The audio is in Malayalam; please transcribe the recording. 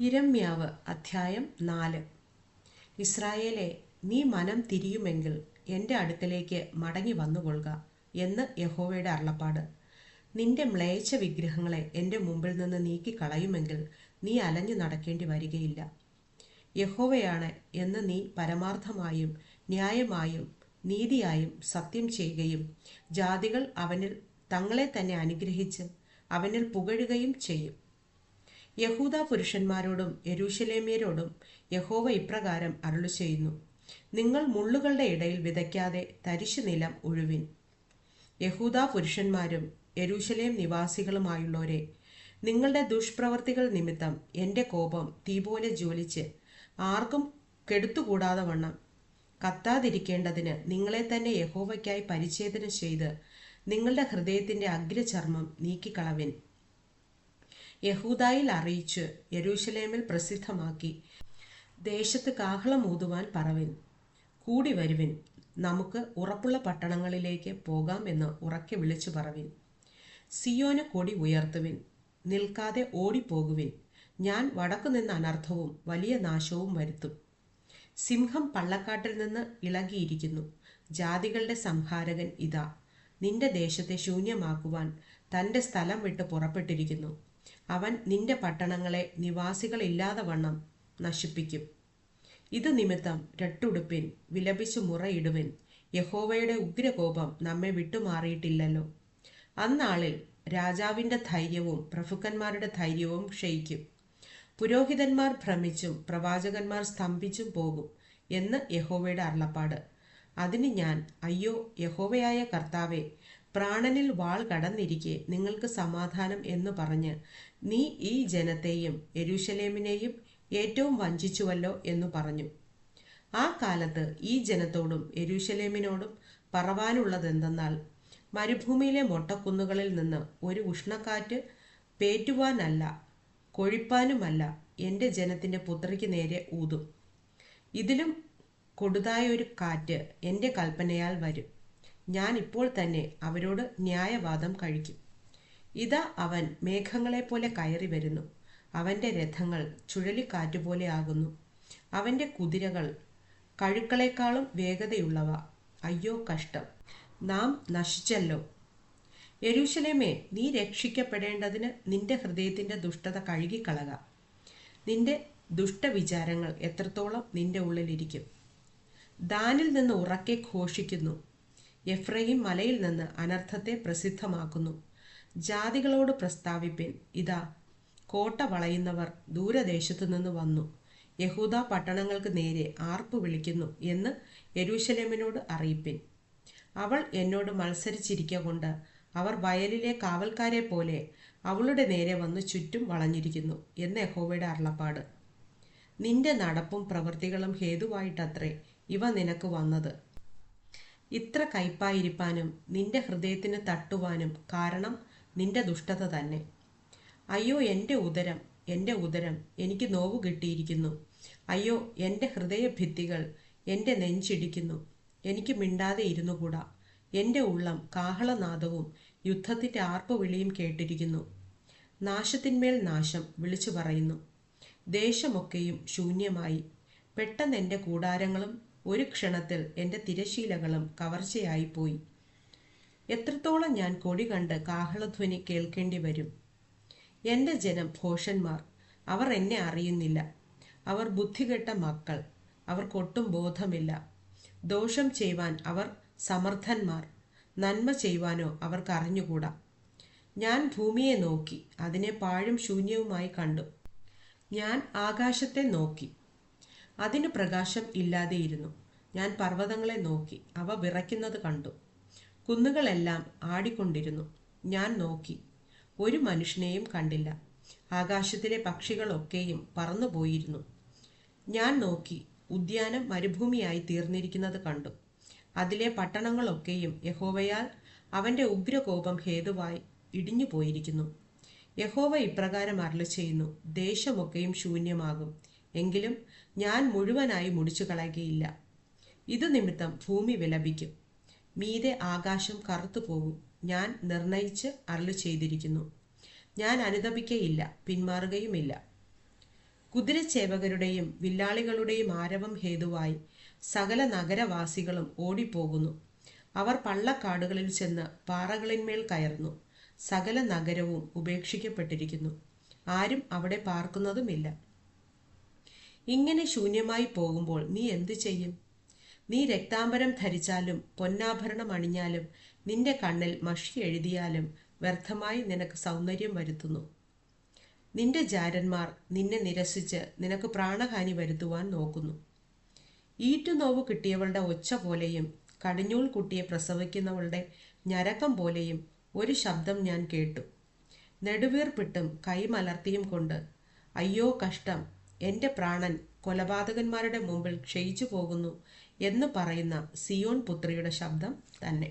ഇരമ്യാവ് അധ്യായം നാല്. ഇസ്രായേലെ നീ മനം തിരിയുമെങ്കിൽ എന്റെ അടുക്കലേക്ക് മടങ്ങി വന്നുകൊള്ളുക എന്ന് യഹോവയുടെ അരുളപ്പാട്. നിന്റെ മ്ലേച്ഛ വിഗ്രഹങ്ങളെ എന്റെ മുമ്പിൽ നിന്ന് നീക്കി കളയുമെങ്കിൽ നീ അലഞ്ഞു നടക്കേണ്ടി വരികയില്ല. യഹോവയാണ് എന്ന് നീ പരമാർത്ഥമായും ന്യായമായും നീതിയായും സത്യം ചെയ്യുകയും ജാതികൾ അവനിൽ തങ്ങളെ തന്നെ അനുഗ്രഹിച്ച് അവനിൽ പുകഴുകയും ചെയ്യും. യഹൂദ പുരുഷന്മാരോടും യരൂശലേമ്യരോടും യഹോവ ഇപ്രകാരം അരുളു ചെയ്യുന്നു. നിങ്ങൾ മുള്ളുകളുടെ ഇടയിൽ വിതയ്ക്കാതെ തരിശു നിലം ഉഴുവിൻ. യഹൂദ പുരുഷന്മാരും യരൂശലേം നിവാസികളുമായുള്ളവരെ നിങ്ങളുടെ ദുഷ്പ്രവർത്തികൾ നിമിത്തം എന്റെ കോപം തീ പോലെ ജ്വലിച്ച് ആർക്കും കെടുത്തുകൂടാതെ വണ്ണം. കത്താതിരിക്കേണ്ടതിന് നിങ്ങളെ തന്നെ യഹോവയ്ക്കായി പരിച്ഛേദന ചെയ്ത് നിങ്ങളുടെ ഹൃദയത്തിന്റെ അഗ്രചർമ്മം നീക്കിക്കളവിൻ. യഹൂദായിൽ അറിയിച്ച് യരൂശലേമിൽ പ്രസിദ്ധമാക്കി. ദേശത്ത് കാഹളം ഊതുവാൻ പറവിൻ. കൂടി വരുവിൻ. നമുക്ക് ഉറപ്പുള്ള പട്ടണങ്ങളിലേക്ക് പോകാം എന്ന് ഉറക്കെ വിളിച്ചു പറവിൻ. സിയോന് കൊടി ഉയർത്തുവിൻ. നിൽക്കാതെ ഓടിപ്പോകുവിൻ. ഞാൻ വടക്കു നിന്ന് അനർത്ഥവും വലിയ നാശവും വരുത്തും. സിംഹം പള്ളക്കാട്ടിൽ നിന്ന് ഇളകിയിരിക്കുന്നു. ജാതികളുടെ സംഹാരകൻ ഇതാ. നിന്റെ ദേശത്തെ ശൂന്യമാക്കുവാൻ തന്റെ സ്ഥലം വിട്ട് പുറപ്പെട്ടിരിക്കുന്നു. അവൻ നിന്റെ പട്ടണങ്ങളെ നിവാസികളില്ലാതെ വണ്ണം നശിപ്പിക്കും. ഇത് നിമിത്തം രട്ടുടുപ്പിൻ വിലപിച്ചു മുറയിടുവിൻ. യഹോവയുടെ ഉഗ്രകോപം നമ്മെ വിട്ടുമാറിയിട്ടില്ലല്ലോ. അന്നാളിൽ രാജാവിന്റെ ധൈര്യവും പ്രഭുക്കന്മാരുടെ ധൈര്യവും ക്ഷയിക്കും. പുരോഹിതന്മാർ ഭ്രമിച്ചും പ്രവാചകന്മാർ സ്തംഭിച്ചും പോകും എന്ന് യഹോവയുടെ അരുളപ്പാട്. അതിന് ഞാൻ അയ്യോ യഹോവയായ കർത്താവെ പ്രാണനിൽ വാൾ കടന്നിരിക്കെ നിങ്ങൾക്ക് സമാധാനം എന്ന് പറഞ്ഞ് നീ ഈ ജനത്തെയും എരുഷലേമിനെയും ഏറ്റവും വഞ്ചിച്ചുവല്ലോ എന്നു പറഞ്ഞു. ആ കാലത്ത് ഈ ജനത്തോടും എരുഷലേമിനോടും പറവാനുള്ളതെന്തെന്നാൽ മരുഭൂമിയിലെ മൊട്ടക്കുന്നുകളിൽ നിന്ന് ഒരു ഉഷ്ണക്കാറ്റ് പേറ്റുവാനല്ല കൊഴിപ്പാനുമല്ല എന്റെ ജനത്തിന്റെ പുത്രിക്ക് നേരെ ഊതും. ഇതിലും കൊടുതായൊരു കാറ്റ് എന്റെ കൽപ്പനയാൽ വരും. ഞാൻ ഇപ്പോൾ തന്നെ അവരോട് ന്യായവാദം കഴിക്കും. ഇതാ അവൻ മേഘങ്ങളെപ്പോലെ കയറി വരുന്നു. അവന്റെ രഥങ്ങൾ ചുഴലിക്കാറ്റുപോലെ ആകുന്നു. അവന്റെ കുതിരകൾ കഴുക്കളെക്കാളും വേഗതയുള്ളവ. അയ്യോ കഷ്ടം. നാം നശിച്ചല്ലോ. യരൂശലേമേ നീ രക്ഷിക്കപ്പെടേണ്ടതിന് നിന്റെ ഹൃദയത്തിന്റെ ദുഷ്ടത കഴുകിക്കളക. നിന്റെ ദുഷ്ടവിചാരങ്ങൾ എത്രത്തോളം നിന്റെ ഉള്ളിലിരിക്കും. ദാനിൽ നിന്ന് ഉറക്കെ ഘോഷിക്കുന്നു. എഫ്രൈം മലയിൽ നിന്ന് അനർത്ഥത്തെ പ്രസിദ്ധമാക്കുന്നു. ജാതികളോട് പ്രസ്താവിപ്പിൻ ഇതാ കോട്ട വളയുന്നവർ ദൂരദേശത്തു നിന്ന് വന്നു. യഹൂദ പട്ടണങ്ങൾക്ക് നേരെ ആർപ്പ് വിളിക്കുന്നു എന്ന് യരൂശലേമിനോട് അറിയിപ്പിൻ. അവൾ എന്നോട് മത്സരിച്ചിരിക്ക കൊണ്ട് അവർ വയലിലെ കാവൽക്കാരെ പോലെ അവളുടെ നേരെ വന്ന് ചുറ്റും വളഞ്ഞിരിക്കുന്നു എന്ന് യഹോവയുടെ അരുളപ്പാട്. നിന്റെ നടപ്പും പ്രവൃത്തികളും ഹേതുവായിട്ടത്രേ ഇവ നിനക്ക് വന്നത്. ഇത്ര കയ്പായിരിക്കാനും നിന്റെ ഹൃദയത്തിന് തട്ടുവാനും കാരണം നിന്റെ ദുഷ്ടത തന്നെ. അയ്യോ എന്റെ ഉദരം എന്റെ ഉദരം എനിക്ക് നോവു കിട്ടിയിരിക്കുന്നു. അയ്യോ എന്റെ ഹൃദയഭിത്തികൾ എന്റെ നെഞ്ചിടിക്കുന്നു. എനിക്ക് മിണ്ടാതെ ഇരുന്നുകൂടാ. എന്റെ ഉള്ളം കാഹളനാദവും യുദ്ധത്തിന്റെ ആർപ്പുവിളിയും കേട്ടിരിക്കുന്നു. നാശത്തിന്മേൽ നാശം വിളിച്ചു പറയുന്നു. ദേശമൊക്കെയും ശൂന്യമായി. പെട്ടെന്ന് എന്റെ കൂടാരങ്ങളും ഒരു ക്ഷണത്തിൽ എന്റെ തിരശീലകളും കവർച്ചയായിപ്പോയി എത്രത്തോളം ഞാൻ കൊടി കണ്ട് കാഹളധ്വനി കേൾക്കേണ്ടി വരും? എന്റെ ജനം ഭോഷന്മാർ അവർ എന്നെ അറിയുന്നില്ല. അവർ ബുദ്ധികെട്ട മക്കൾ അവർക്കൊട്ടും ബോധമില്ല. ദോഷം ചെയ്യുവാൻ അവർ സമർത്ഥന്മാർ നന്മ ചെയ്യുവാനോ അവർക്ക് അറിഞ്ഞുകൂടാ. ഞാൻ ഭൂമിയെ നോക്കി അതിനെ പാഴും ശൂന്യവുമായി കണ്ടു. ഞാൻ ആകാശത്തെ നോക്കി അതിന് പ്രകാശം ഇല്ലാതെയിരുന്നു. ഞാൻ പർവതങ്ങളെ നോക്കി. അവ വിറയ്ക്കുന്നത് കണ്ടു. കുന്നുകളെല്ലാം ആടിക്കൊണ്ടിരുന്നു. ഞാൻ നോക്കി. ഒരു മനുഷ്യനെയും കണ്ടില്ല. ആകാശത്തിലെ പക്ഷികളൊക്കെയും പറന്നുപോയിരുന്നു. ഞാൻ നോക്കി. ഉദ്യാനം മരുഭൂമിയായി തീർന്നിരിക്കുന്നത് കണ്ടു. അതിലെ പട്ടണങ്ങളൊക്കെയും യഹോവയാൽ അവന്റെ ഉഗ്രകോപം ഹേതുവായി ഇടിഞ്ഞു പോയിരിക്കുന്നു യഹോവ ഇപ്രകാരം അരളി ചെയ്യുന്നു ദേശമൊക്കെയും ശൂന്യമാകും. എങ്കിലും ഞാൻ മുഴുവനായി മുടിച്ചു കളയുകയില്ല. ഇത് നിമിത്തം ഭൂമി വിലപിക്കും. മീതെ ആകാശം കറുത്തു പോകും. ഞാൻ നിർണയിച്ച് അരളി ചെയ്തിരിക്കുന്നു. ഞാൻ അനുതപിക്കയില്ല പിന്മാറുകയുമില്ല. കുതിരച്ചേവകരുടെയും വില്ലാളികളുടെയും ആരവം ഹേതുവായി സകല നഗരവാസികളും ഓടിപ്പോകുന്നു. അവർ പള്ളക്കാടുകളിൽ ചെന്ന് പാറകളിന്മേൽ കയറുന്നു. സകല നഗരവും ഉപേക്ഷിക്കപ്പെട്ടിരിക്കുന്നു. ആരും അവിടെ പാർക്കുന്നതുമില്ല. ഇങ്ങനെ ശൂന്യമായി പോകുമ്പോൾ നീ എന്തു ചെയ്യും? നീ രക്താംബരം ധരിച്ചാലും പൊന്നാഭരണം അണിഞ്ഞാലും നിന്റെ കണ്ണിൽ മഷി എഴുതിയാലും വ്യർത്ഥമായി നിനക്ക് സൗന്ദര്യം വരുത്തുന്നു. നിന്റെ ജാരന്മാർ നിന്നെ നിരസിച്ച് നിനക്ക് പ്രാണഹാനി വരുത്തുവാൻ നോക്കുന്നു. ഈറ്റുനോവ് കിട്ടിയവളുടെ ഒച്ച പോലെയും കടിഞ്ഞൂൽ കുട്ടിയെ പ്രസവിക്കുന്നവളുടെ ഞരക്കം പോലെയും ഒരു ശബ്ദം ഞാൻ കേട്ടു. നെടുവീർപ്പിട്ടും കൈമലർത്തിയും കൊണ്ട് അയ്യോ കഷ്ടം. എന്റെ പ്രാണൻ കൊലപാതകന്മാരുടെ മുമ്പിൽ ക്ഷയിച്ചു പോകുന്നു എന്ന് പറയുന്ന സിയോൺ പുത്രിയുടെ ശബ്ദം തന്നെ.